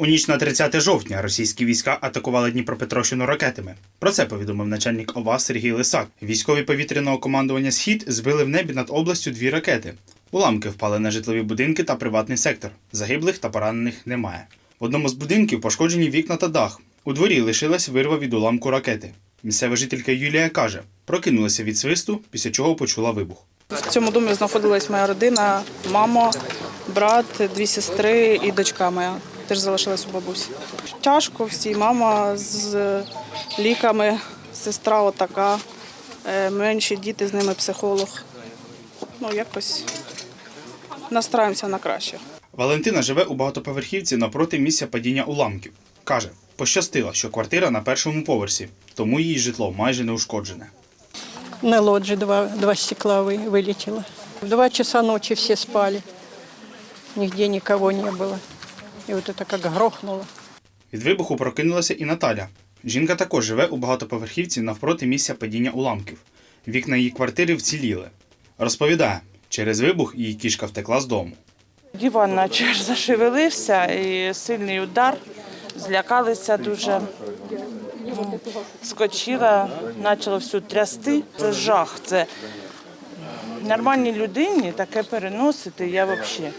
У ніч на 30 жовтня російські війська атакували Дніпропетровщину ракетами. Про це повідомив начальник ОВА Сергій Лисак. Військові повітряного командування Схід збили в небі над областю дві ракети. Уламки впали на житлові будинки та приватний сектор. Загиблих та поранених немає. В одному з будинків пошкоджені вікна та дах. У дворі лишилась вирва від уламку ракети. Місцева жителька Юлія каже, прокинулася від свисту, після чого почула вибух. В цьому домі знаходилась моя родина, мама, брат, дві сестри і дочка моя Теж залишилась у бабусі. Тяжко всі, мама з ліками, сестра отака, е, менші діти з ними психолог. Ну, якось настраємося на краще. Валентина живе у багатоповерхівці напроти місця падіння уламків. Каже, пощастило, що квартира на першому поверсі, тому її житло майже не ушкоджене. На лоджии два, два стекла вы- вылетело. В два часа ночи все спали. Нигде никого не было. И вот это как грохнуло. Від вибуху прокинулася і Наталя. Жінка також живе у багатоповерхівці навпроти місця падіння уламків. Вікна її квартири вціліли. Розповідає, через вибух її кішка втекла з дому. Диван наче зашевелився і сильний удар. Злякалися дуже. Ну, Скочила, почало всю трясти. Це жах. Це нормальній людині таке переносити. Я взагалі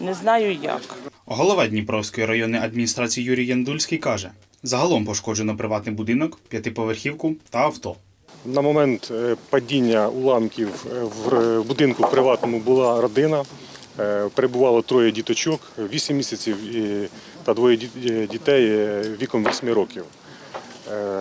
не знаю як. Голова Дніпровської районної адміністрації Юрій Яндульський каже: загалом пошкоджено приватний будинок, п'ятиповерхівку та авто. На момент е, падіння уламків е, в будинку приватному була родина. Е, Перебувало троє діточок, 8 місяців та двоє дітей віком 8 років.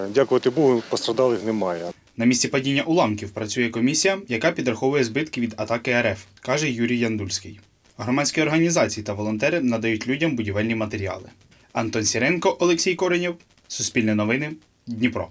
Дякувати Богу, пострадалих немає. На місці падіння уламків працює комісія, яка підраховує збитки від атаки РФ, каже Юрій Яндульський. Громадські організації та волонтери надають людям будівельні матеріали. Антон Сіренко, Олексій Коренєв, Суспільне новини, Дніпро.